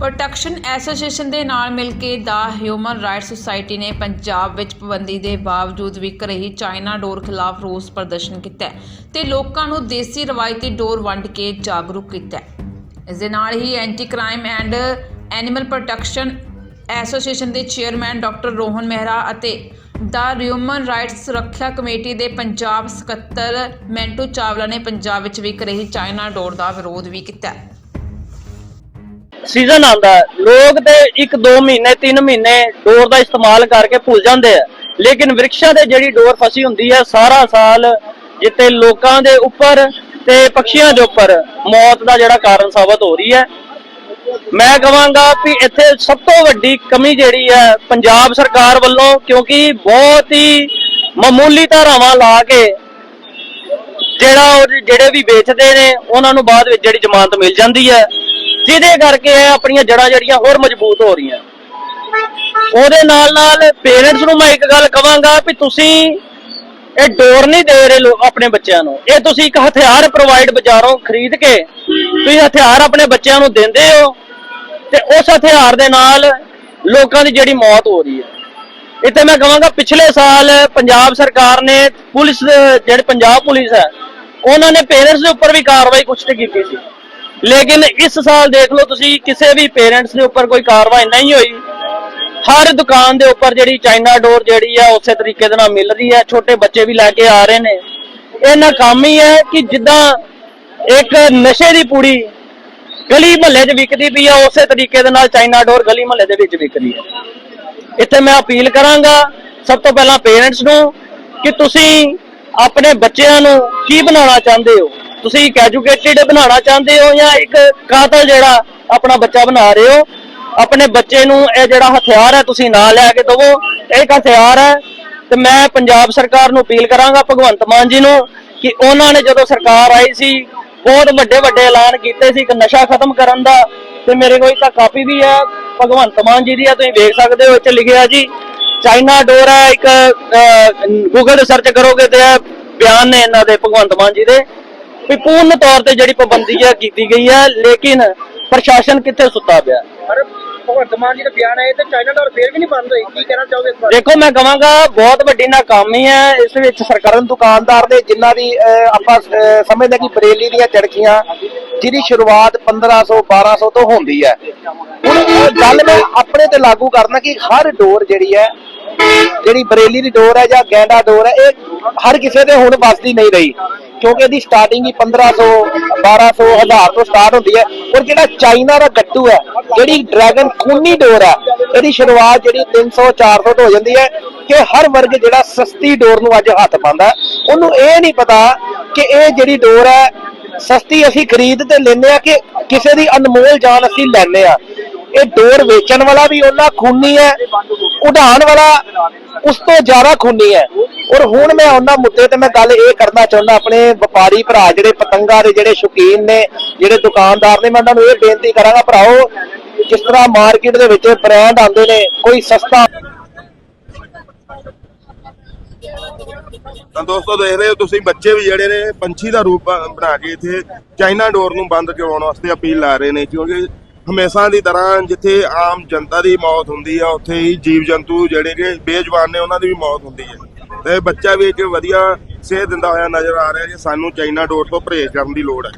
Protection association ਦੇ ਨਾਲ ਮਿਲ ਕੇ ਦਾ ਹਿਊਮਨ ਰਾਈਟਸ ਸੁਸਾਇਟੀ ਨੇ ਪੰਜਾਬ ਵਿੱਚ ਪਾਬੰਦੀ ਦੇ ਬਾਵਜੂਦ ਵਿਕ ਰਹੀ ਚਾਈਨਾ ਡੋਰ ਖਿਲਾਫ ਰੋਸ ਪ੍ਰਦਰਸ਼ਨ ਕੀਤਾ ਹੈ ਤੇ ਲੋਕਾਂ ਨੂੰ ਦੇਸੀ ਰਵਾਇਤੀ ਡੋਰ ਵੰਡ ਕੇ ਜਾਗਰੂਕ ਕੀਤਾ ਇਸ ਦੇ ਨਾਲ ਹੀ anti crime and animal protection association ਦੇ ਚੇਅਰਮੈਨ ਡਾਕਟਰ ਰੋਹਨ ਮਹਿਰਾ ਅਤੇ ਦਾ ਹਿਊਮਨ ਰਾਈਟਸ ਸੁਰੱਖਿਆ ਕਮੇਟੀ ਦੇ ਪੰਜਾਬ ਸਕੱਤਰ ਮੈਂਟੂ ਚਾਵਲਾ ਨੇ ਪੰਜਾਬ ਵਿੱਚ ਵਿਕ ਰਹੀ ਚਾਈਨਾ ਡੋਰ ਦਾ ਵਿਰੋਧ ਵੀ ਕੀਤਾ ਸੀਜ਼ਨ ਆਉਂਦਾ ਹੈ। ਲੋਕ ਤੇ 1-2 ਮਹੀਨੇ 3 ਮਹੀਨੇ ਡੋਰ ਦਾ ਇਸਤੇਮਾਲ ਕਰਕੇ ਭੁੱਲ ਜਾਂਦੇ ਆ। ਲੇਕਿਨ ਵਿਰਖਾਂ ਤੇ ਜਿਹੜੀ ਡੋਰ ਫਸੀ ਹੁੰਦੀ ਹੈ, ਸਾਰਾ ਸਾਲ ਜਿੱਤੇ ਲੋਕਾਂ ਦੇ ਉੱਪਰ ਤੇ ਪਕਸ਼ੀਆਂ ਦੇ ਉੱਪਰ ਮੌਤ ਦਾ ਜਿਹੜਾ ਕਾਰਨ ਸਾਬਤ ਹੋ ਰਹੀ ਹੈ। ਮੈਂ ਕਹਾਂਗਾ ਕਿ ਇੱਥੇ ਸਭ ਤੋਂ ਵੱਡੀ ਕਮੀ ਜਿਹੜੀ ਹੈ ਪੰਜਾਬ ਸਰਕਾਰ ਵੱਲੋਂ, ਕਿਉਂਕਿ ਬਹੁਤ ਹੀ ਮਾਮੂਲੀ ਧਾਰਾਵਾਂ ਲਾ ਕੇ ਜਿਹੜਾ ਉਹ ਜਿਹੜੇ ਵੀ ਵੇਚਦੇ ਨੇ, ਉਹਨਾਂ ਨੂੰ ਬਾਅਦ ਵਿੱਚ ਜਿਹੜੀ ਜ਼ਮਾਨਤ ਮਿਲ ਜਾਂਦੀ ਹੈ। ਜਿਹਦੇ ਕਰਕੇ ਇਹ ਆਪਣੀਆਂ ਜੜਾਂ ਜਿਹੜੀਆਂ ਹੋਰ ਮਜ਼ਬੂਤ ਹੋ ਰਹੀਆਂ। ਉਹਦੇ ਨਾਲ ਨਾਲ ਪੇਰੈਂਟਸ ਨੂੰ ਮੈਂ ਇੱਕ ਗੱਲ ਕਵਾਂਗਾ ਵੀ ਤੁਸੀਂ ਇਹ ਡੋਰ ਨਹੀਂ ਦੇ ਰਹੇ ਲੋ ਆਪਣੇ ਬੱਚਿਆਂ ਨੂੰ। ਇਹ ਤੁਸੀਂ ਇੱਕ ਹਥਿਆਰ ਪ੍ਰੋਵਾਈਡ ਬਾਜ਼ਾਰੋਂ ਖਰੀਦ ਕੇ ਤੁਸੀਂ ਹਥਿਆਰ ਆਪਣੇ ਬੱਚਿਆਂ ਨੂੰ ਦਿੰਦੇ ਹੋ ਤੇ ਉਸ ਹਥਿਆਰ ਦੇ ਨਾਲ ਲੋਕਾਂ ਦੀ ਜਿਹੜੀ ਮੌਤ ਹੋ ਰਹੀ ਹੈ। ਇੱਥੇ ਮੈਂ ਕਹਾਂਗਾ ਪਿਛਲੇ ਸਾਲ ਪੰਜਾਬ ਸਰਕਾਰ ਨੇ ਪੁਲਿਸ ਜਿਹੜੇ ਪੰਜਾਬ ਪੁਲਿਸ ਹੈ, ਉਹਨਾਂ ਨੇ ਪੇਰੈਂਟਸ ਦੇ ਉੱਪਰ ਵੀ ਕਾਰਵਾਈ ਕੁਛ ਤੇ ਕੀਤੀ ਸੀ। ਲੇਕਿਨ ਇਸ ਸਾਲ ਦੇਖ ਲਓ ਤੁਸੀਂ, ਕਿਸੇ ਵੀ ਪੇਰੈਂਟਸ ਦੇ ਉੱਪਰ ਕੋਈ ਕਾਰਵਾਈ ਨਹੀਂ ਹੋਈ। ਹਰ ਦੁਕਾਨ ਦੇ ਉੱਪਰ ਜਿਹੜੀ ਚਾਈਨਾ ਡੋਰ ਜਿਹੜੀ ਆ, ਉਸੇ ਤਰੀਕੇ ਦੇ ਨਾਲ ਮਿਲ ਰਹੀ ਹੈ ਛੋਟੇ ਬੱਚੇ ਵੀ ਲੈ ਕੇ ਆ ਰਹੇ ਨੇ। ਇਹਨਾਂ ਕੰਮ ਹੀ ਹੈ ਕਿ ਜਿੱਦਾਂ ਇੱਕ ਨਸ਼ੇ ਦੀ ਪੂੜੀ ਗਲੀ ਮਹੱਲੇ 'ਚ ਵਿਕਦੀ ਪਈ ਹੈ ਉਸੇ ਤਰੀਕੇ ਦੇ ਨਾਲ ਚਾਈਨਾ ਡੋਰ ਗਲੀ ਮਹੱਲੇ ਦੇ ਵਿੱਚ ਵਿਕਦੀ ਹੈ ਇੱਥੇ ਮੈਂ ਅਪੀਲ ਕਰਾਂਗਾ ਸਭ ਤੋਂ ਪਹਿਲਾਂ ਪੇਰੈਂਟਸ ਨੂੰ ਕਿ ਤੁਸੀਂ ਆਪਣੇ ਬੱਚਿਆਂ ਨੂੰ ਕੀ ਬਣਾਉਣਾ ਚਾਹੁੰਦੇ ਹੋ? ਤੁਸੀਂ ਇੱਕ ਐਜੂਕੇਟਿਡ ਬਣਾਉਣਾ ਚਾਹੁੰਦੇ ਹੋ ਜਾਂ ਇੱਕ ਕਾਤਲ ਜਿਹੜਾ ਆਪਣਾ ਬੱਚਾ ਬਣਾ ਰਹੇ ਹੋ? ਆਪਣੇ ਬੱਚੇ ਨੂੰ ਇਹ ਜਿਹੜਾ ਹਥਿਆਰ ਹੈ, ਤੁਸੀਂ ਨਾ ਲੈ ਕੇ ਦਿਵੋ। ਇਹ ਇੱਕ ਹਥਿਆਰ ਹੈ ਤੇ ਮੈਂ ਪੰਜਾਬ ਸਰਕਾਰ ਨੂੰ ਅਪੀਲ ਕਰਾਂਗਾ, ਭਗਵੰਤ ਮਾਨ ਜੀ ਨੂੰ, ਕਿ ਉਹਨਾਂ ਨੇ ਜਦੋਂ ਸਰਕਾਰ ਆਈ ਸੀ, ਬਹੁਤ ਵੱਡੇ ਵੱਡੇ ਐਲਾਨ ਕੀਤੇ ਸੀ ਕਿ ਨਸ਼ਾ ਖਤਮ ਕਰਨ ਦਾ, ਤੇ ਮੇਰੇ ਕੋਲ ਇੱਕ ਕਾਪੀ ਵੀ ਹੈ, ਭਗਵੰਤ ਮਾਨ ਜੀ ਦੀ ਆ ਤੁਸੀਂ ਵੇਖ ਸਕਦੇ ਹੋ, ਇੱਥੇ ਲਿਖਿਆ ਜੀ, ਚਾਈਨਾ ਡੋਰ ਹੈ, ਇੱਕ ਗੂਗਲ ਸਰਚ ਕਰੋਗੇ ਤੇ ਬਿਆਨ ਨੇ ਇਹਨਾਂ ਦੇ, ਭਗਵੰਤ ਮਾਨ ਜੀ ਦੇ। ਵੀ ਪੂਰਨ ਤੌਰ ਤੇ ਜਿਹੜੀ ਪਾਬੰਦੀ ਹੈ ਕੀਤੀ ਗਈ ਹੈ ਲੇਕਿਨ ਪ੍ਰਸ਼ਾਸਨ ਕਿੱਥੇ ਸੁੱਤਾ ਪਿਆ? ਪਰ ਭਗਵੰਤ ਮਾਨ ਜੀ ਦਾ ਬਿਆਨ ਹੈ ਤੇ ਚਾਈਨਾ ਡੋਰ ਫੇਰ ਵੀ ਨਹੀਂ ਬੰਦ ਹੋਈ। ਕੀ ਕਹਿਣਾ ਚਾਹੋਗੇ ਇਸ ਬਾਰੇ? ਦੇਖੋ ਮੈਂ ਕਹਾਂਗਾ ਬਹੁਤ ਵੱਡੀ ਨਾਕਾਮੀ ਹੈ। ਇਸ ਵਿੱਚ ਸਰਕਾਰਨ ਦੁਕਾਨਦਾਰ ਨੇ ਜਿਨ੍ਹਾਂ ਦੀ ਆਪਾਂ ਸਮਝਦੇ ਕਿ ਬਰੇਲੀ ਦੀਆਂ ਚੜਕੀਆਂ ਜਿਹਦੀ ਸ਼ੁਰੂਆਤ 1500 1200 ਤੋਂ ਹੁੰਦੀ ਹੈ। ਹੁਣ ਗੱਲ ਮੈਂ ਆਪਣੇ ਤੇ ਲਾਗੂ ਕਰਨਾ ਕਿ ਹਰ ਡੋਰ ਜਿਹੜੀ ਹੈ ਜਿਹੜੀ ਬਰੇਲੀ ਦੀ ਡੋਰ ਹੈ ਜਾਂ ਗੈਂਡਾ ਡੋਰ ਹੈ ਇਹ ਹਰ ਕਿਸੇ ਦੇ ਹੁਣ ਵੱਸਦੀ ਨਹੀਂ ਰਹੀ। ਕਿਉਂਕਿ ਇਹਦੀ ਸਟਾਰਟਿੰਗ ਹੀ 1500 1200 1000 ਤੋਂ ਸਟਾਰਟ ਹੁੰਦੀ ਹੈ। ਔਰ ਜਿਹੜਾ ਚਾਈਨਾ ਦਾ ਗੱਟੂ ਹੈ, ਜਿਹੜੀ ਡਰੈਗਨ ਖੂਨੀ ਡੋਰ ਹੈ, ਇਹਦੀ ਸ਼ੁਰੂਆਤ ਜਿਹੜੀ 300 400 ਤੋਂ ਹੋ ਜਾਂਦੀ ਹੈ ਕਿ ਹਰ ਵਰਗ ਜਿਹੜਾ ਸਸਤੀ ਡੋਰ ਨੂੰ ਅੱਜ ਹੱਥ ਪਾਉਂਦਾ ਉਹਨੂੰ ਇਹ ਨਹੀਂ ਪਤਾ ਕਿ ਇਹ ਜਿਹੜੀ ਡੋਰ ਹੈ, ਸਸਤੀ ਅਸੀਂ ਖਰੀਦ ਤੇ ਲੈਨੇ ਆ ਕਿ ਕਿਸੇ ਦੀ ਅਨਮੋਲ ਜਾਨ ਅਸੀਂ ਲੈਨੇ ਆ ਇਹ ਡੋਰ ਵੇਚਣ ਵਾਲਾ ਵੀ ਉਹਨਾਂ ਖੂਨੀ ਹੈ ਉਡਾਣ ਵਾਲਾ ਉਸ ਤੋਂ ਜ਼ਿਆਦਾ ਖੂਨੀ ਹੈ। ਔਰ ਹੁਣ ਮੈਂ ਉਹਨਾਂ ਮੁੱਦੇ ਤੇ ਮੈਂ ਗੱਲ ਇਹ ਕਰਨਾ ਚਾਹੁੰਦਾ, ਆਪਣੇ ਵਪਾਰੀ ਭਰਾ ਜਿਹੜੇ ਪਤੰਗਾਂ ਦੇ ਜਿਹੜੇ ਸ਼ੌਕੀਨ ਨੇ, ਜਿਹੜੇ ਦੁਕਾਨਦਾਰ ਨੇ, ਮੈਂ ਉਹਨਾਂ ਨੂੰ ਇਹ ਬੇਨਤੀ ਕਰਾਂਗਾ, ਭਰਾਓ, ਜਿਸ ਤਰ੍ਹਾਂ ਮਾਰਕੀਟ ਦੇ ਵਿੱਚ ਬ੍ਰਾਂਡ ਆਉਂਦੇ ਨੇ, ਕੋਈ ਸਸਤਾ ਤਾਂ ਦੋਸਤੋ ਦੇਖ ਰਹੇ ਹੋ ਤੁਸੀਂ, ਬੱਚੇ ਵੀ ਜਿਹੜੇ ਨੇ, ਪੰਛੀ ਦਾ ਰੂਪ ਬਣਾ ਕੇ ਇੱਥੇ ਚਾਈਨਾ ਡੋਰ ਨੂੰ ਬੰਦ ਕਰਵਾਉਣ ਵਾਸਤੇ ਅਪੀਲ ਲਾ ਰਹੇ ਨੇ, ਕਿਉਂਕਿ ਹਮੇਸ਼ਾ ਦੀ ਤਰ੍ਹਾਂ ਜਿੱਥੇ ਆਮ ਜਨਤਾ ਦੀ ਮੌਤ ਹੁੰਦੀ ਆ, ਉੱਥੇ ਹੀ ਜੀਵ ਜੰਤੂ ਜਿਹੜੇ ਕਿ ਬੇਜ਼ੁਬਾਨ ਨੇ, ਉਹਨਾਂ ਦੀ ਵੀ ਮੌਤ ਹੁੰਦੀ ਹੈ ਤੇ ਬੱਚਾ ਵੀ ਇੱਕ ਵਧੀਆ ਸੇਧ ਦਿੰਦਾ ਹੋਇਆ ਨਜ਼ਰ ਆ ਰਿਹਾ ਕਿ ਸਾਨੂੰ ਚਾਈਨਾ ਡੋਰ ਤੋਂ ਪਰਹੇਜ਼ ਕਰਨ ਦੀ ਲੋੜ ਹੈ।